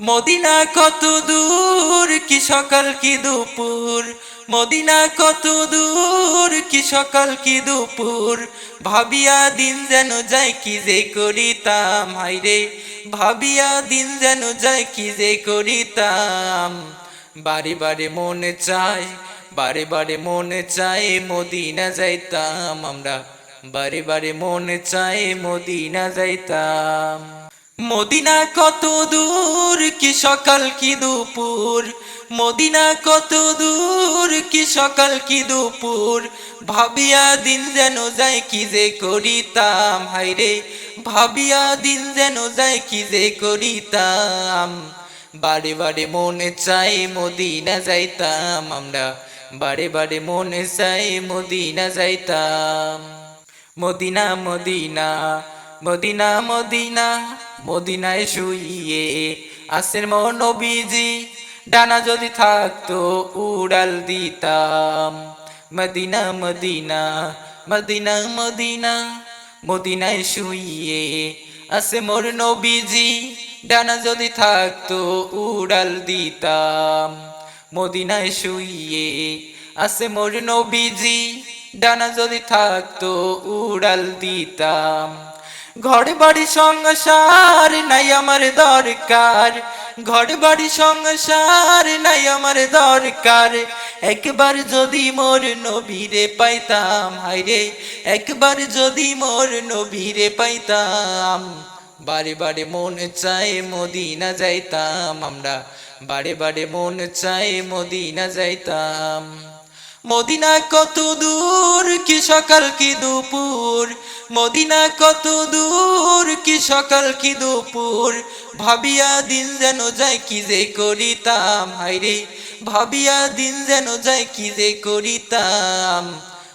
Medina কত দূর, কি সকাল, কি দুপুর? মদিনা কত দূর, কি সকাল, কি দুপুর? ভাবিয়া দিন যেন যায়, কি যে করিতাম? হাইরে ভাবিয়া দিন যেন যায়, কি যে করিতাম? বারে বারে মনে চায়, বারে বারে মনে চায়, মদিনা যাইতাম আমরা। বারে বারে মনে চায়, মদিনা যাইতাম। মদিনা কত দূর কি সকাল কি দুপুর? মদিনা কত দূর কি সকাল কি দুপুর? ভাবিয়া দিন যেন যায় কি যে করিতাম হাইরে ভাবিয়া দিন যেন যায় কি যে করিতাম। বারে বারে মনে চাই মদিনা যাইতাম, আমরা বারে বারে মনে চাই মদিনা যাইতাম। মদিনা মদিনা মদিনা মদিনা, মদিনায় শুইয়ে আসের মনবীজি ডানা যদি থাকতো, উড়াল দিতাম। মদিনা মদিনা মদিনা মদিনা, মদিনায় শুইয়ে আসে মোর নবীজি ডানা যদি থাকতো, উড়াল দিতাম। মদিনায় শুইয়ে আসে মোর নবীজি ডানা যদি থাকতো, উড়াল দিতাম। ঘর বাড়ি সংসার নাই আমার দরকার। ঘর বাড়ি সংসার নাই আমার দরকার। একবার যদি মোর নবীরে পাইতাম হাইরে একবার যদি মোর নবীরে পাইতাম, বারে বারে মন চাই মদিনা যাইতাম আমরা। বারে বারে মন চাই মদিনা যাইতাম। মদিনা কত দূর, কি সকাল, কি দুপুর? মদিনা কত দূর, কি সকাল, কি দুপুর? ভাবিয়া দিন যেন যায়, কি যে করিতাম? হাইরে ভাবিয়া দিন যেন যায়, কি যে করিতাম?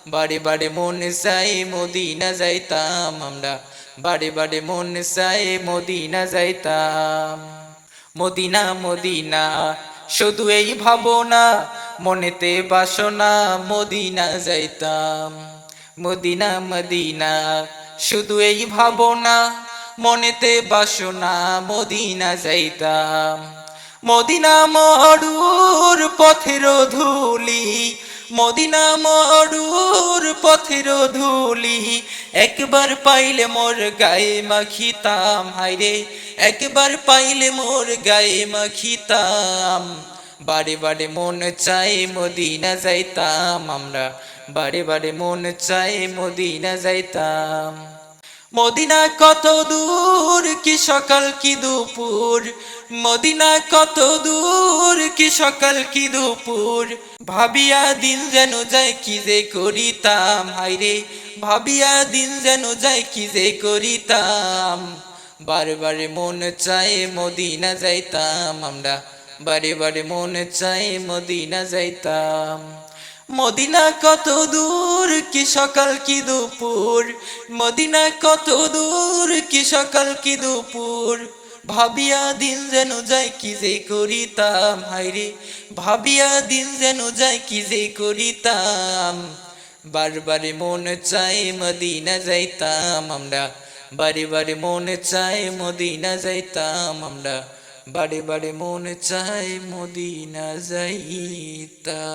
বারে বারে মনে চাই মদিনা যাইতাম আমরা। বারে বারে মনে চাই মদিনা যাইতাম। মদিনা মদিনা, শুধু এই ভাবনা মনেতে বাসনা, মদিনা যাইতাম। মদিনা মদিনা, শুধু এই ভাবনা। মনেতে বাসনা, মদিনা যাইতাম। মদিনা মরুর পথের ধুলি, মদিনা মরুর পথের ধুলি। একবার পাইলে মোর গায়ে মাখিতাম হাইরে একবার পাইলে মোর গায়ে মাখিতাম। বারে বারে মন চাই মদিনা যাইতাম আমরা। বারে বারে মন চাই মদিনা যাইতাম। মদিনা কত দূর, কি সকাল, কি দুপুর? মদিনা কত দূর, কি সকাল, কি দুপুর? ভাবিয়া দিন যেন যায়, কি যে করিতাম? হাইরে ভাবিয়া দিন যেন যায়, কি যে করিতাম? বারে বারে মন চাই মদিনা যাইতাম আমরা। বারে বারে মন চাই মদিনা যাইতাম। মদিনা কত দূর, কি সকাল, কি দুপুর? মদিনা কত দূর, কি সকাল, কি দুপুর? ভাবিয়া দিন যেন যায় কি যে করিতাম। হাইরে ভাবিয়া দিন যেন যায় কি যে করিতাম। বারবারে মন চাই মদিনা যাইতাম আমরা। বারে বারে মন চাই মদিনা যাইতাম আমরা। বারে বারে মন চাই মদিনা যাইতাম।